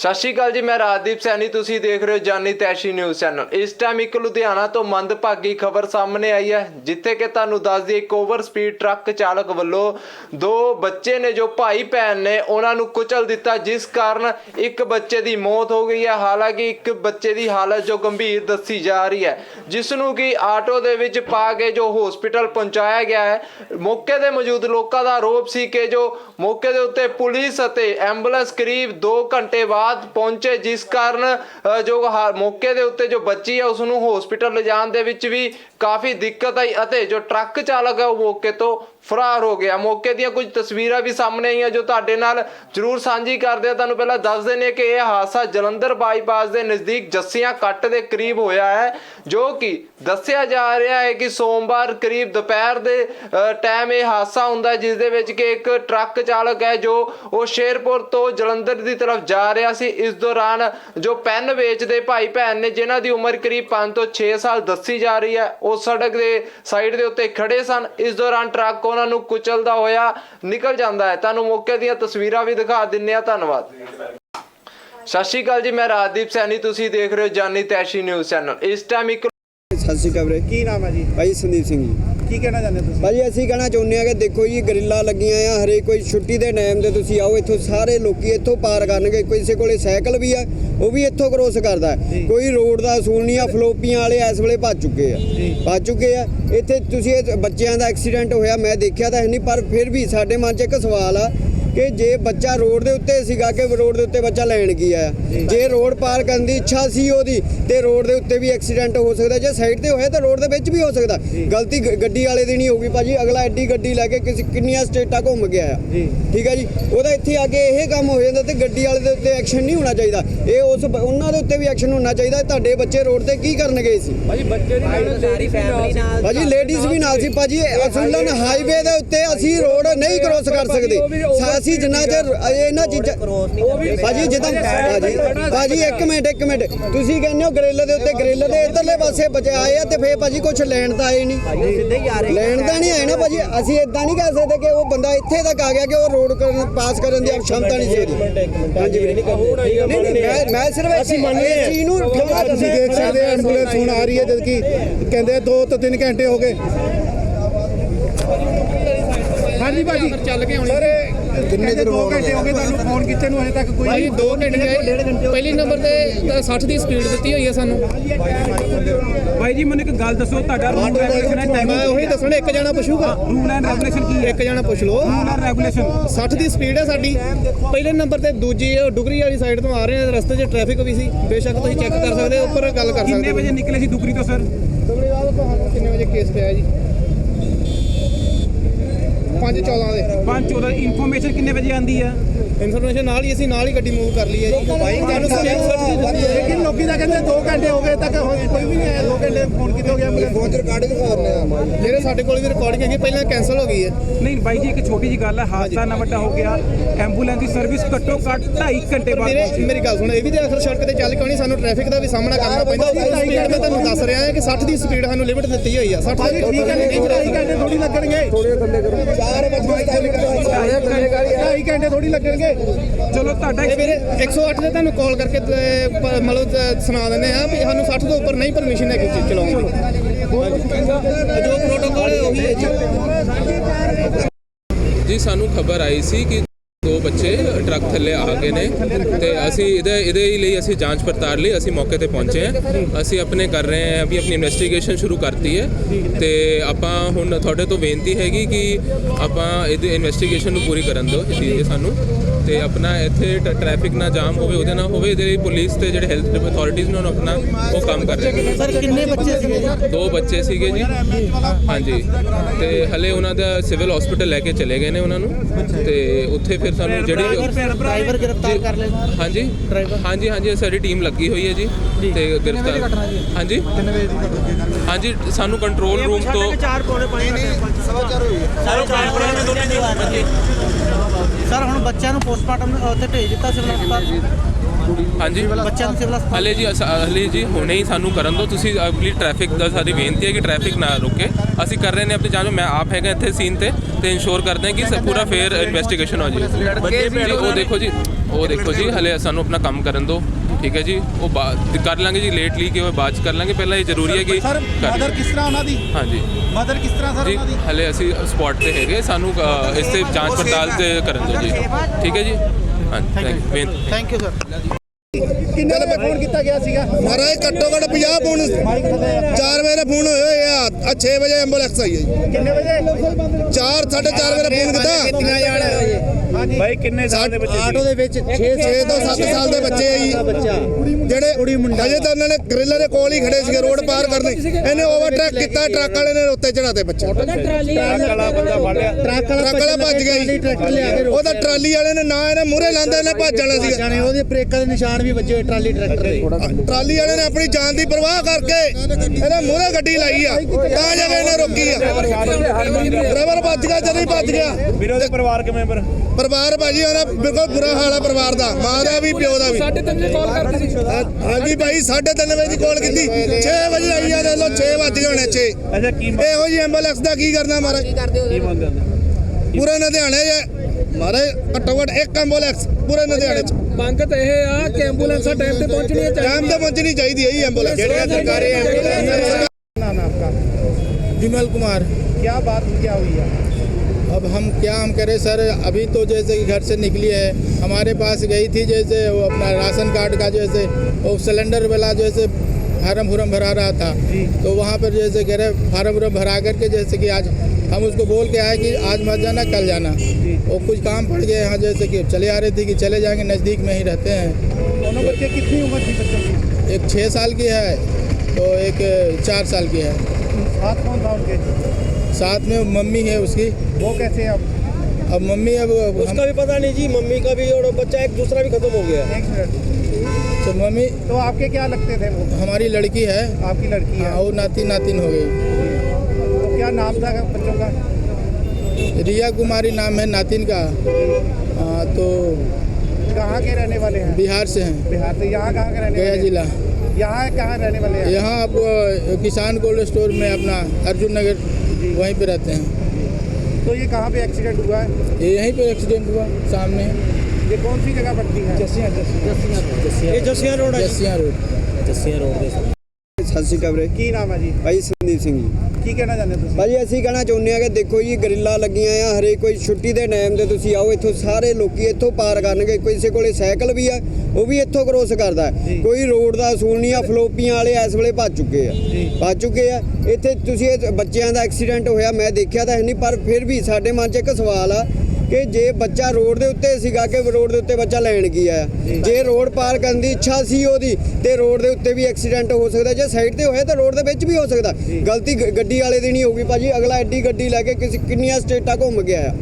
ਸਤਿ ਸ਼੍ਰੀ ਅਕਾਲ ਜੀ, ਮੈਂ ਰਾਜਦੀਪ ਸੈਣੀ, ਤੁਸੀਂ ਦੇਖ ਰਹੇ ਹੋ ਜਾਨੀ ਤੈਸ਼ੀ ਨਿਊਜ਼ ਚੈਨਲ। ਇਸ ਟਾਈਮ ਇੱਕ ਲੁਧਿਆਣਾ ਤੋਂ ਮੰਦਭਾਗੀ ਖਬਰ ਸਾਹਮਣੇ ਆਈ ਹੈ, ਜਿੱਥੇ ਕਿ ਤੁਹਾਨੂੰ ਦੱਸ ਦਈਏ ਇੱਕ ਓਵਰ ਸਪੀਡ ਟਰੱਕ ਚਾਲਕ ਵੱਲੋਂ ਦੋ ਬੱਚੇ ਨੇ, ਜੋ ਭਾਈ ਭੈਣ ਨੇ, ਉਹਨਾਂ ਨੂੰ ਕੁਚਲ ਦਿੱਤਾ, ਜਿਸ ਕਾਰਨ ਇੱਕ ਬੱਚੇ ਦੀ ਮੌਤ ਹੋ ਗਈ ਹੈ। ਹਾਲਾਂਕਿ ਇੱਕ ਬੱਚੇ ਦੀ ਹਾਲਤ ਜੋ ਗੰਭੀਰ ਦੱਸੀ ਜਾ ਰਹੀ ਹੈ ਜਿਸ ਨੂੰ ਕਿ ਆਟੋ ਦੇ ਵਿੱਚ ਪਾ ਕੇ ਜੋ ਹਸਪੀਟਲ ਪਹੁੰਚਾਇਆ ਗਿਆ ਹੈ, ਮੌਕੇ ਤੇ ਮੌਜੂਦ ਲੋਕਾਂ ਦਾ ਆਰੋਪ ਸੀ ਕਿ ਜੋ ਮੌਕੇ ਦੇ ਉੱਤੇ ਪੁਲਿਸ ਅਤੇ ਐਂਬੂਲੈਂਸ ਕਰੀਬ 2 ਘੰਟੇ ਬਾਅਦ ਪਹੁੰਚੇ ਜਿਸ ਕਾਰਨ ਅ, ਜੋ ਹਾ- ਮੌਕੇ ਦੇ ਉੱਤੇ ਜੋ ਬੱਚੀ ਹੈ ਉਸ ਨੂੰ ਹਸਪੀਟਲ ਲਿਜਾਣ ਦੇ ਵਿੱਚ ਵੀ ਕਾਫੀ ਦਿੱਕਤ ਆਈ ਅਤੇ ਜੋ ਟਰੱਕ ਚਾਲਕ ਹੈ ਉਹ ਮੌਕੇ ਤੋਂ ਫਰਾਰ ਹੋ ਗਿਆ। ਮੌਕੇ ਦੀਆਂ ਕੁਝ ਤਸਵੀਰਾਂ ਵੀ ਸਾਹਮਣੇ ਆਈਆਂ ਜੋ ਤੁਹਾਡੇ ਨਾਲ ਜ਼ਰੂਰ ਸਾਂਝੀ ਕਰਦੇ ਆ। ਤੁਹਾਨੂੰ ਪਹਿਲਾਂ ਦੱਸ ਦਿੰਦੇ ਕਿ ਇਹ ਹਾਦਸਾ ਜਲੰਧਰ ਬਾਈਪਾਸ ਦੇ ਨਜ਼ਦੀਕ ਜੱਸੀਆਂ ਕੱਟ ਦੇ ਕਰੀਬ ਹੋਇਆ ਹੈ ਜੋ ਕਿ ਦੱਸਿਆ ਜਾ ਰਿਹਾ ਹੈ ਕਿ ਸੋਮਵਾਰ ਕਰੀਬ ਦੁਪਹਿਰ ਦੇ ਟਾਈਮ ਇਹ ਹਾਦਸਾ ਹੁੰਦਾ ਹੈ, ਜਿਸ ਦੇ ਵਿੱਚ ਕਿ ਇੱਕ ਟਰੱਕ ਚਾਲਕ ਹੈ ਜੋ ਉਹ ਸ਼ੇਰਪੁਰ ਤੋਂ ਜਲੰਧਰ ਦੀ ਤਰਫ ਜਾ ਰਿਹਾ ਸੀ। ਇਸ ਦੌਰਾਨ ਜੋ ਪੈਨ ਵੇਚਦੇ ਭਾਈ ਭੈਣ ਨੇ ਜਿਨ੍ਹਾਂ ਦੀ ਉਮਰ ਕਰੀਬ 5 ਤੋਂ 6 ਸਾਲ ਦੱਸੀ ਜਾ ਰਹੀ ਹੈ ਉਹ ਸੜਕ ਦੇ ਸਾਈਡ ਦੇ ਉੱਤੇ ਖੜੇ ਸਨ। ਇਸ ਦੌਰਾਨ ਟਰੱਕ ਉਹਨਾਂ ਨੂੰ ਕੁਚਲਦਾ ਹੋਇਆ ਨਿਕਲ ਜਾਂਦਾ ਹੈ। ਤੁਹਾਨੂੰ ਮੌਕੇ ਦੀਆਂ ਤਸਵੀਰਾਂ ਵੀ ਦਿਖਾ ਦਿੰਨੇ ਆ ਧੰਨਵਾਦ। ਸਤਿ ਸ਼੍ਰੀ ਅਕਾਲ ਜੀ ਮੈਂ ਰਾਜਦੀਪ ਸੈਣੀ। ਤੁਸੀਂ ਦੇਖ ਰਹੇ ਹੋ ਜਾਨੀ ਤੈਸ਼ੀ ਨਿਊਜ਼ ਚੈਨਲ। ਇਸ ਟਾਈਮ ਇੱਕ ਸਤਿ ਸ਼੍ਰੀ ਅਕਾਲ ਵੀਰੇ ਕੀ ਨਾਮ ਹੈ ਜੀ? ਭਾਈ ਸੰਦੀਪ ਸਿੰਘ ਜੀ। ਕੀ ਕਹਿਣਾ ਚਾਹੁੰਦੇ ਤੁਸੀਂ? ਭਾਜੀ ਅਸੀਂ ਕਹਿਣਾ ਚਾਹੁੰਦੇ ਆ ਕਿ ਦੇਖੋ ਜੀ ਗਰਿੱਲਾਂ ਲੱਗੀਆਂ ਆ ਹਰੇਕ ਕੋਈ ਛੁੱਟੀ ਦੇ ਟਾਈਮ ਤੇ ਤੁਸੀਂ ਆਓ ਇੱਥੋਂ ਸਾਰੇ ਲੋਕੀ ਇੱਥੋਂ ਪਾਰ ਕਰਨਗੇ ਕਿਸੇ ਕੋਲੇ ਸਾਈਕਲ ਵੀ ਆ ਉਹ ਵੀ ਇੱਥੋਂ ਕ੍ਰੋਸ ਕਰਦਾ। ਕੋਈ ਰੋਡ ਦਾ ਅਸੂਲ ਨਹੀਂ ਆ ਫਲੋਪੀਆਂ ਵਾਲੇ ਇਸ ਵੇਲੇ ਭੱਜ ਚੁੱਕੇ ਆ। ਭੱਜ ਚੁੱਕੇ ਆ। ਇੱਥੇ ਤੁਸੀਂ ਇਹ ਬੱਚਿਆਂ ਦਾ ਐਕਸੀਡੈਂਟ ਹੋਇਆ ਮੈਂ ਦੇਖਿਆ ਤਾਂ ਹੈ ਨਹੀਂ ਪਰ ਫਿਰ ਵੀ ਸਾਡੇ ਮਨ 'ਚ ਇੱਕ ਸਵਾਲ ਆ ਕਿ ਜੇ ਬੱਚਾ ਰੋਡ ਦੇ ਉੱਤੇ ਸੀਗਾ ਕਿ ਰੋਡ ਦੇ ਉੱਤੇ ਬੱਚਾ ਲੈਣ ਕੀ ਆਇਆ ਜੀ। ਰੋਡ ਪਾਰ ਕਰਨ ਦੀ ਇੱਛਾ ਸੀ ਉਹਦੀ ਤੇ ਰੋਡ ਦੇ ਉੱਤੇ ਵੀ ਐਕਸੀਡੈਂਟ ਹੋ ਸਕਦਾ ਜੇ ਸਾਈਡ ਤੇ ਹੋਇਆ ਤਾਂ ਰੋਡ ਦੇ ਵਿੱਚ ਵੀ ਹੋ ਸਕਦਾ। ਗਲਤੀ ਗੱਡੀ ਵਾਲੇ ਦੀ ਨਹੀਂ ਹੋਊਗੀ ਭਾਜੀ ਅਗਲਾ ਐਡੀ ਗੱਡੀ ਲੈ ਕੇ ਕਿਸੇ ਕਿੰਨੀਆਂ ਸਟੇਟਾਂ ਘੁੰਮ ਗਿਆ ਆ। ਜੀ। ਠੀਕ ਹੈ ਜੀ? ਉਹਦਾ ਇੱਥੇ ਆ ਕੇ ਇਹ ਕੰਮ ਹੋ ਜਾਂਦਾ ਤੇ ਗੱਡੀ ਵਾਲੇ ਦੇ ਉੱਤੇ ਐਕਸ਼ਨ ਨਹੀਂ ਹੋਣਾ ਚਾਹੀਦਾ। ਇਹ ਉਸ ਉਹਨਾਂ ਦੇ ਉੱਤੇ ਵੀ ਐਕਸ਼ਨ ਹੋਣਾ ਚਾਹੀਦਾ ਤੁਹਾਡੇ ਬੱਚੇ ਰੋਡ ਤੇ ਕੀ ਕਰਨ ਗਏ ਸੀ? ਭਾਜੀ ਬੱਚੇ ਦੀ ਨਾਲ ਸਾਰੀ ਫੈਮਿਲੀ ਨਾਲ ਭਾਜੀ ਲੇਡੀਜ਼ ਵੀ ਨਾਲ ਸੀ। ਭਾਜੀ ਅਸੂਲਨ ਹਾਈਵੇ ਦੇ ਉੱਤੇ ਅਸੀਂ ਰੋਡ ਨਹੀਂ ਕ੍ਰੋਸ ਕਰ ਸਕਦੇ। ਸਾ- ਅਸੀਂ ਜਿੰਨਾ ਚਿਰ ਇਹ ਇਹਨਾਂ ਚੀਜ਼ਾਂ ਭਾਜੀ ਜਿੱਦਾਂ ਭਾਜੀ ਭਾਜੀ ਇੱਕ ਮਿੰਟ ਇੱਕ ਮਿੰਟ। ਤੁਸੀਂ ਕਹਿੰਦੇ ਹੋ ਗ੍ਰਿਲ ਦੇ ਉੱਤੇ ਗ੍ਰਿਲ ਦੇ ਇਧਰਲੇ ਪਾਸੇ ਬਚੇ ਆਏ ਆ ਤੇ ਫੇਰ ਭਾਜੀ ਕੁਝ ਲੈਣ ਤਾਂ ਆਏ ਨਹੀਂ। ਸਿੱਧੇ ਹੀ ਆ ਰਹੇ ਲੈਣ ਤਾਂ ਨਹੀਂ ਆਏ ਨਾ ਭਾਜੀ। ਅਸੀਂ ਇਦਾਂ ਨਹੀਂ ਕਹਿ ਸਕਦੇ ਕਿ ਉਹ ਬੰਦਾ ਇੱਥੇ ਤੱਕ ਆ ਗਿਆ ਕਿ ਉਹ ਰੋਡ ਕਰਨ ਪਾਸ ਕਰਨ ਦੀ ਅਕਸ਼ਮਤਾ ਨਹੀਂ ਸੀ ਉਹਦੀ। ਹਾਂਜੀ ਵੀਰੇ। ਨਹੀਂ ਨਹੀਂ ਮੈਂ ਮੈਂ ਸਿਰਫ ਅਸੀਂ ਇਸ ਚੀਜ਼ ਨੂੰ ਤੁਸੀਂ ਦੇਖ ਸਕਦੇ ਹੋ ਐਂਬੂਲੈਂਸ ਹੁਣ ਆ ਰਹੀ ਹੈ ਜਦ ਕਿ ਕਹਿੰਦੇ 2 ਤੋਂ 3 ਘੰਟੇ ਹੋ ਗਏ। ਹਾਂਜੀ ਭਾਜੀ। ਚੱਲ ਕੇ ਆਉਣੀ ਸਰ ਕਿੰਨੇ ਦਿਨ ਹੋ ਗਏ? ਹੋ ਗਏ ਤੁਹਾਨੂੰ ਫੋਨ ਕੀਤੇ ਨੂੰ ਹਜੇ ਤੱਕ ਕੋਈ ਭਾਈ 2 ਘੰਟੇ ਗਏ। ਪਹਿਲੀ ਨੰਬਰ ਤੇ ਤਾਂ 60 ਦੀ ਸਪੀਡ ਦਿੱਤੀ ਹੋਈ ਹੈ ਸਾਨੂੰ। ਭਾਈ ਜੀ ਮੈਨੂੰ ਇੱਕ ਗੱਲ ਦੱਸੋ ਤੁਹਾਡਾ ਰੂਲ ਰੈਗੂਲੇਸ਼ਨ ਹੈ ਮੈਂ ਉਹੀ ਦੱਸਣਾ ਇੱਕ ਜਣਾ ਪੁੱਛੂਗਾ? ਰੂਲ ਐਂਡ ਰੈਗੂਲੇਸ਼ਨ ਕੀ ਹੈ? ਇੱਕ ਜਣਾ ਪੁੱਛ ਲਓ। ਰੂਲ ਐਂਡ ਰੈਗੂਲੇਸ਼ਨ 60 ਦੀ ਸਪੀਡ ਹੈ ਸਾਡੀ। ਪਹਿਲੇ ਨੰਬਰ ਤੇ ਦੂਜੀ ਉਹ ਡੁਗਰੀ ਵਾਲੀ ਸਾਈਡ ਤੋਂ ਆ ਰਹੇ ਆ ਰਸਤੇ 'ਚ ਟ੍ਰੈਫਿਕ ਵੀ ਸੀ। ਬੇਸ਼ੱਕ ਤੁਸੀਂ ਚੈੱਕ ਕਰ ਸਕਦੇ ਹੋ ਉੱਪਰ ਗੱਲ ਕਰ ਕਿੰਨੇ ਸਕਦੇ ਵਜੇ ਨਿਕਲੇ ਸੀ ਦੁਗਰੀ ਤੋਂ ਸਰ ਦੁਗਰੀ ਵਾਲਾ ਤੁਹਾਨੂੰ ਕਿੰਨੇ ਵਜੇ ਕੇਸ ਪਿਆ ਜੀ? 5 14 ਦੇ। 5 14 ਇਨਫੋਰਮੇਸ਼ਨ ਕਿੰਨੇ ਵਜੇ ਆਂਦੀ ਹੈ ਇਨਫੋਰਮੇਸ਼ਨ ਨਾਲ ਹੀ ਅਸੀਂ ਨਾਲ ਹੀ ਗੱਡੀ ਮੂਵ ਕਰ ਲਈ ਹੈ ਜੀ। ਬਾਈ ਦੀ ਲੇਕਿਨ ਲੋਕੀ ਤਾਂ ਕਹਿੰਦੇ 2 ਘੰਟੇ ਹੋ ਗਏ ਤੱਕ ਕੋਈ ਵੀ ਨਹੀਂ ਆਇਆ 2 ਘੰਟੇ ਫੋਨ ਕੀਤੇ ਹੋ ਗਿਆ ਫੋਨ ਰਿਕਾਰਡਿੰਗ ਕਰਨੇ ਆ ਜਿਹੜੇ ਸਾਡੇ ਕੋਲ ਵੀ ਰਿਕਾਰਡਿੰਗ ਹੈਗੀ ਪਹਿਲਾਂ ਕੈਨਸਲ ਹੋ ਗਈ ਹੈ। ਨਹੀਂ ਭਾਈ ਜੀ ਇੱਕ ਛੋਟੀ ਜੀ ਗੱਲ ਹੈ ਹਾਦਸਾ ਨਾ ਵੱਡਾ ਹੋ ਗਿਆ। ਐਂਬੂਲੈਂਸ ਦੀ ਸਰਵਿਸ ਘੱਟੋ ਘੱਟ 2.5 ਘੰਟੇ ਬਾਅਦ ਮੇਰੇ ਮੇਰੀ ਗੱਲ ਸੁਣੋ ਇਹ ਵੀ ਤੇ ਆਖਰ ਸੜਕ ਤੇ ਚੱਲ ਕੇ ਆਉਣੀ ਸਾਨੂੰ ਟ੍ਰੈਫਿਕ ਦਾ ਵੀ ਸਾਹਮਣਾ ਕਰਨਾ ਪੈਂਦਾ। ਸਪੀਡ ਮੈਂ ਤੁਹਾਨੂੰ ਦੱਸ ਰਿਹਾ ਹਾਂ ਕਿ 60 ਦੀ ਸਪੀਡ ਸਾਨੂੰ ਲਿਮਿਟ ਦਿੱਤੀ ਹੋਈ ਆ 60 ਭਾਜੀ ਠੀਕ ਹੈ ਲੇਕਿਨ 2 ਘੰਟੇ ਥੋੜੀ ਲੱਗਣਗੇ ਥੋੜੇ ਥੱਲੇ ਕਰੋ 4 ਵਜੇ 2 ਘੰਟੇ ਥੋੜੀ ਲੱਗਣਗੇ। ਚਲੋ ਤੁਹਾਡਾ ਇਹ ਵੀਰੇ 108 ਤੇ ਤੁਹਾਨੂੰ ਕਾਲ ਕਰਕੇ ਤੇ ਪ- ਮਤਲਬ ਤੇ ਸੁਣਾ ਦਿੰਦੇ ਆ ਵੀ ਸਾਨੂੰ 60 ਤੋਂ ਉੱਪਰ ਨਹੀਂ ਪਰਮਿਸ਼ਨ ਹੈਗੀ ਚਲਾਉਣ ਦੀ। ਜੋ ਪ੍ਰੋਟੋਕਾਲ ਹੈ ਉਹੀ ਹੈ ਜੀ। ਜੀ ਸਾਨੂੰ ਖਬਰ ਆਈ ਸੀ ਕਿ ਦੋ ਬੱਚੇ ਟਰੱਕ ਥੱਲੇ ਆ ਗਏ ਨੇ ਤੇ ਅਸੀਂ ਇਹਦੇ ਇਹਦੇ ਹੀ ਲਈ ਅਸੀਂ ਜਾਂਚ ਪੜਤਾਲ ਲਈ ਅਸੀਂ ਮੌਕੇ ਤੇ ਪਹੁੰਚੇ ਹਾਂ। ਅਸੀਂ ਆਪਣੇ ਕਰ ਰਹੇ ਹਾਂ ਵੀ ਆਪਣੀ ਇਨਵੈਸਟੀਗੇਸ਼ਨ ਸ਼ੁਰੂ ਕਰਤੀ ਹੈ। ਤੇ ਆਪਾਂ ਹੁਣ ਤੁਹਾਡੇ ਤੋਂ ਬੇਨਤੀ ਹੈਗੀ ਕਿ ਆਪਾਂ ਇਹਦੀ ਇਨਵੈਸਟੀਗੇਸ਼ਨ ਨੂੰ ਪੂਰੀ ਕਰਨ ਦਿਓ ਜੀ ਸਾਨੂੰ। ਤੇ ਆਪਣਾ ਇੱਥੇ ਟ੍ਰੈਫਿਕ ਨਾ ਜਾਮ ਹੋਵੇ ਉਹਦੇ ਨਾਲ ਹੋਵੇ ਇਹਦੇ ਲਈ ਪੁਲਿਸ ਤੇ ਜਿਹੜੇ ਹੈਲਥ ਅਥਾਰਟੀਜ਼ ਨੇ ਉਹਨਾਂ ਆਪਣਾ ਉਹ ਕੰਮ ਕਰ ਰਹੇ ਨੇ। ਸਰ ਕਿੰਨੇ ਬੱਚੇ ਸੀਗੇ ਦੋ ਬੱਚੇ ਸੀਗੇ ਜੀ। ਹਾਂਜੀ। ਤੇ ਹਲੇ ਉਹਨਾਂ ਦਾ ਸਿਵਲ ਹਸਪੀਟਲ ਲੈ ਕੇ ਚਲੇ ਗਏ ਨੇ ਉਹਨਾਂ ਨੂੰ। ਤੇ ਉੱਥੇ ਫਿਰ ਸਾਨੂੰ ਜਿਹੜੀ ਡਰਾਈਵਰ ਗ੍ਰਿਫਤਾਰ ਕਰ ਲਏ ਹਾਂਜੀ। ਹਾਂਜੀ ਹਾਂਜੀ ਸਾਡੀ ਟੀਮ ਲੱਗੀ ਹੋਈ ਹੈ ਜੀ। ਤੇ ਗ੍ਰਿਫਤਾਰ ਹਾਂਜੀ। ਹਾਂਜੀ ਸਾਨੂੰ ਕੰਟਰੋਲ ਰੂਮ ਤੋਂ ਸਰ ਹੁਣ ਬੱਚਿਆਂ ਨੂੰ ਪੋਸਟਮਾਰਟਮ ਉੱਤੇ ਭੇਜ ਦਿੱਤਾ ਸਿਵਲ ਹਸਪਤਾਲ ਹਾਂਜੀ। ਬੱਚਿਆਂ ਨੂੰ ਸਿਵਲ ਹਸਪਤਾਲ? ਹਲੇ ਜੀ ਹਲੇ ਜੀ ਹੁਣੇ ਹੀ ਸਾਨੂੰ ਕਰਨ ਦਿਓ। ਤੁਸੀਂ ਪਲੀਜ਼ ਟ੍ਰੈਫਿਕ ਦਾ ਸਾਡੀ ਬੇਨਤੀ ਹੈ ਕਿ ਟ੍ਰੈਫਿਕ ਨਾ ਰੁਕੇ। ਅਸੀਂ ਕਰ ਰਹੇ ਨੇ ਆਪਣੀ ਜਾਂਚ। ਮੈਂ ਆਪ ਹੈਗਾ ਇੱਥੇ ਸੀਨ ਤੇ ਤੇ ਇਨਸ਼ੋਰ ਕਰਦੇ ਹਾਂ ਕਿ ਸ- ਪੂਰਾ ਫੇਅਰ ਇਨਵੈਸਟੀਗੇਸ਼ਨ ਹੋ ਜੀ ਜੀ ਉਹ ਦੇਖੋ ਜੀ ਉਹ ਦੇਖੋ ਜੀ ਹਲੇ ਸਾਨੂੰ ਆਪਣਾ ਕੰਮ ਕਰਨ ਦਿਓ। ਠੀਕ ਹੈ ਜੀ ਉਹ ਬਾਅਦ ਕਰ ਲਾਂਗੇ ਜੀ ਲੇਟ ਲੀ ਕੇ ਉਹ ਬਾਅਦ ਚ ਕਰ ਲਾਂਗੇ। ਪਹਿਲਾਂ ਇਹ ਜ਼ਰੂਰੀ ਹੈ ਕਿ ਸਰ ਕਰ ਮਦਰ ਕਿਸ ਤਰ੍ਹਾਂ ਉਹਨਾਂ ਦੀ? ਹਾਂਜੀ। ਮਦਰ ਕਿਸ ਤਰ੍ਹਾਂ ਸਰ ਜੀ ਉਹਨਾਂ ਦੀ? ਹਲੇ ਅਸੀਂ ਸਪੌਟ ਤੇ ਹੈਗੇ ਸਾਨੂੰ ਅ, ਇਸ ਤੇ ਜਾਂਚ ਪੜਤਾਲ ਤੇ ਕਰਨ ਦਿਓ ਜੀ। ਠੀਕ ਹੈ ਜੀ? ਹਾਂਜੀ ਥੈਂਕ ਯੂ ਬੇਨਤੀ ਥੈਂਕ ਯੂ ਸਰ ਕਿੰਨੇ ਵਜੇ ਫੋਨ ਕੀਤਾ ਗਿਆ ਸੀਗਾ? ਮਹਾਰਾਜ ਘੱਟੋ ਘੱਟ 50 ਫੋਨ 4 ਵਜੇ ਫੋਨ ਹੋਏ ਹੋਏ ਆ। ਆ 6 ਵਜੇ ਐਂਬੂਲੈਂਸ ਆਈ ਹੈ ਜੀ। ਕਿੰਨੇ ਵਜੇ? 4 4:30 ਵਜੇ ਫੋਨ ਕੀਤਾ। ਭਾਈ ਕਿੰਨੇ ਸਾਲ ਦੇ ਬੱਚੇ ਆਟੋ ਦੇ ਵਿੱਚ 6 6 ਤੋਂ 7 ਸਾਲ ਦੇ ਬੱਚੇ ਆ ਜੀ ਬੱਚਾ। ਜਿਹੜੇ ਹਜੇ ਤਾਂ ਉਹਨਾਂ ਨੇ ਗ੍ਰਿਲ ਦੇ ਕੋਲ ਹੀ ਖੜੇ ਸੀਗੇ ਰੋਡ ਪਾਰ ਕਰਨੇ ਇਹਨੇ ਓਵਰਟੇਕ ਕੀਤਾ ਟਰੱਕ ਵਾਲੇ ਨੇ ਉੱਤੇ ਚੜਾਤੇ ਬੱਚੇ। ਟਰੱਕ ਵਾਲਾ ਬੰਦਾ ਫੜ ਲਿਆ। ਟਰੱਕ ਵਾਲਾ ਭੱਜ ਗਿਆ ਜੀ। ਉਹਦਾ ਟਰਾਲੀ ਵਾਲੇ ਨੇ ਨਾ ਇਹਨੇ ਮੂਹਰੇ ਲਾਂਦੇ ਇਹਨੇ ਭੱਜ ਜਾਣਾ ਸੀਗਾ। ਜਾਣੇ ਉਹਦੇ ਬ੍ਰੇਕਾਂ ਦੇ ਨਿਸ਼ਾਨ ਵੀ ਵੱਜੇ ਟਰਾਲੀ ਟਰੈਕਟਰ ਦੇ। ਟਰਾਲੀ ਵਾਲੇ ਨੇ ਆਪਣੀ ਜਾਨ ਦੀ ਪਰਵਾਹ ਕਰਕੇ ਇਹਨੇ ਮੂਹਰੇ ਗੱਡੀ ਲਾਈ ਆ। ਤਾਂ ਜਾ ਕੇ ਇਹਨੇ ਰੋਕੀ ਆ। ਡਰਾਈਵਰ ਭੱਜ ਗਿਆ ਜਦੋਂ ਹੀ ਭੱਜ ਗਿਆ? ਵੀਰੋ ਦੇ ਪਰਿਵਾਰਕ ਮੈਂਬਰ ਪਰਿਵਾਰ ਭਾਜੀ ਉਹਦਾ ਬਿਲਕੁਲ ਬੁਰਾ ਹਾਲ ਆ ਪਰਿਵਾਰ ਦਾ। ਮਾਂ ਦਾ ਵੀ ਪਿਓ ਦਾ ਵੀ। 3:30 ਵਜੇ ਕਾਲ ਕਰਤੀ ਸੀ। ਹਾਂਜੀ ਭਾਈ 3:30 ਵਜੇ ਦੀ ਕਾਲ ਕੀਤੀ। 6 ਵਜੇ ਆਈ ਆ ਦੇ ਲੋ 6 ਵਜੇ ਹੋਣੇ 6 ਅੱਛਾ ਕੀ ਇਹੋ ਜੀ ਐਂਬੂਲੈਂਸ ਦਾ ਕੀ ਕਰਨਾ ਮਾਰਾ ਕੀ ਕਰਦੇ ਹੋ ਪੂਰਾ ਲੁਧਿਆਣੇ ਜੇ। ਮਾਰੇ ਘੱਟੋ ਘੱਟ ਇੱਕ ਐਂਬੂਲੈਂਸ ਪੂਰੇ ਲੁਧਿਆਣੇ ਚ। ਮੰਗ ਤਾਂ ਇਹ ਆ ਕਿ ਐਂਬੂਲੈਂਸਾਂ ਟਾਈਮ ਤੇ ਪਹੁੰਚਣੀ ਚਾਹੀਦੀ ਟਾਈਮ ਤੇ ਪਹੁੰਚਣੀ ਚਾਹੀਦੀ ਹੈ ਜੀ ਐਂਬੂਲੈਂਸ ਜਿਹੜੀਆਂ ਸਰਕਾਰੀ ਐਂਬੂਲੈਂਸ ਨਾਮ ਆਪਕਾ ਵਿਮਲ ਕੁਮਾਰ। ਕੀ ਬਾਤ ਕੀ ਹੋਈ ਆ? अब हम क्या हम करें? सर अभी तो जैसे कि घर से निकली है। हमारे पास गई थी जैसे वो अपना राशन कार्ड का जैसे वो सिलेंडर वाला जैसे फार्म फुरम भरा रहा था। तो वहाँ पर जैसे कह रहे फार्म फुरम भरा करके जैसे कि आज हम उसको बोल के आए कि आज मत जाना कल जाना। और कुछ काम पड़ गया यहाँ जैसे कि चले आ रहे थे कि चले जाएँगे नज़दीक में ही रहते हैं। दोनों बच्चे कितनी उम्र थी बच्चों की? एक छः साल की है तो एक चार साल की है। साथ कौन था उनके? साथ में मम्मी है उसकी। वो कैसे हैं अब अब मम्मी अब उसका भी पता नहीं जी मम्मी का भी और बच्चा एक दूसरा भी खत्म हो गया। तो मम्मी तो आपके क्या लगते थे वो? हमारी लड़की है। आपकी लड़की है। हाँ, वो नाती नातिन हो गई। तो क्या नाम था बच्चों का? रिया कुमारी नाम है नातिन का। हाँ, तो कहाँ के रहने वाले हैं? बिहार से हैं। बिहार से। यहाँ कहाँ के रहने गया जिला। यहाँ कहाँ रहने वाले हैं? यहाँ आप किसान कोल्ड स्टोर में अपना अर्जुन नगर वहीं पे रहते हैं तो ये कहाँ पे एक्सीडेंट हुआ है ये यहीं पे एक्सीडेंट हुआ सामने ये कौन सी जगह पड़ती है जसिया ਇਹ ਜਸੀਆਂ ਰੋਡ जसिया रोड ਸਤਿ ਸ਼੍ਰੀ ਅਕਾਲ ਵੀਰੇ ਕੀ ਨਾਮ ਹੈ ਜੀ ਭਾਈ ਸੰਦੀਪ ਸਿੰਘ ਜੀ ਕੀ ਕਹਿਣਾ ਚਾਹੁੰਦੇ ਤੁਸੀਂ? ਭਾਜੀ ਅਸੀਂ ਕਹਿਣਾ ਚਾਹੁੰਦੇ ਆ ਕਿ ਦੇਖੋ ਜੀ ਗਰਿੱਲਾਂ ਲੱਗੀਆਂ ਆ ਹਰੇਕ ਕੋਈ ਛੁੱਟੀ ਦੇ ਟਾਈਮ ਤੇ ਤੁਸੀਂ ਆਓ ਇੱਥੋਂ ਸਾਰੇ ਲੋਕੀ ਇੱਥੋਂ ਪਾਰ ਕਰਨਗੇ ਕਿਸੇ ਕੋਲੇ ਸਾਈਕਲ ਵੀ ਆ ਉਹ ਵੀ ਇੱਥੋਂ ਕ੍ਰੋਸ ਕਰਦਾ। ਹੈ। ਕੋਈ ਰੋਡ ਦਾ ਅਸੂਲ ਨਹੀਂ ਆ ਫਲੋਪੀਆਂ ਵਾਲੇ ਇਸ ਵੇਲੇ ਭੱਜ ਚੁੱਕੇ ਆ। ਭੱਜ ਚੁੱਕੇ ਆ। ਇੱਥੇ ਤੁਸੀਂ ਬੱਚਿਆਂ ਦਾ ਐਕਸੀਡੈਂਟ ਹੋਇਆ ਮੈਂ ਦੇਖਿਆ ਤਾਂ ਹੈ ਨਹੀਂ ਪਰ ਫਿਰ ਵੀ ਸਾਡੇ ਮਨ 'ਚ ਇੱਕ ਸਵਾਲ ਆ ਕਿ ਜੇ ਬੱਚਾ ਰੋਡ ਦੇ ਉੱਤੇ ਸੀਗਾ ਕਿ ਰੋਡ ਦੇ ਉੱਤੇ ਬੱਚਾ ਲੈਣ ਆਇਆ ਜੇ। ਰੋਡ ਪਾਰ ਕਰਨ ਦੀ ਇੱਛਾ ਸੀ ਉਹਦੀ ਤੇ ਰੋਡ ਦੇ ਉੱਤੇ ਵੀ ਐਕਸੀਡੈਂਟ ਹੋ ਸਕਦਾ ਜੇ ਸਾਈਡ ਤੇ ਹੋਇਆ ਤਾਂ ਰੋਡ ਦੇ ਵਿੱਚ ਵੀ ਹੋ ਸਕਦਾ। ਗਲਤੀ ਗੱਡੀ ਵਾਲੇ ਦੀ ਨਹੀਂ ਹੋਊਗੀ ਭਾਜੀ ਅਗਲਾ ਐਡੀ ਗੱਡੀ ਲੈ ਕੇ ਕਿਸੇ ਕਿੰਨੀਆਂ ਸਟੇਟਾਂ ਘੁੰਮ ਗਿਆ ਆ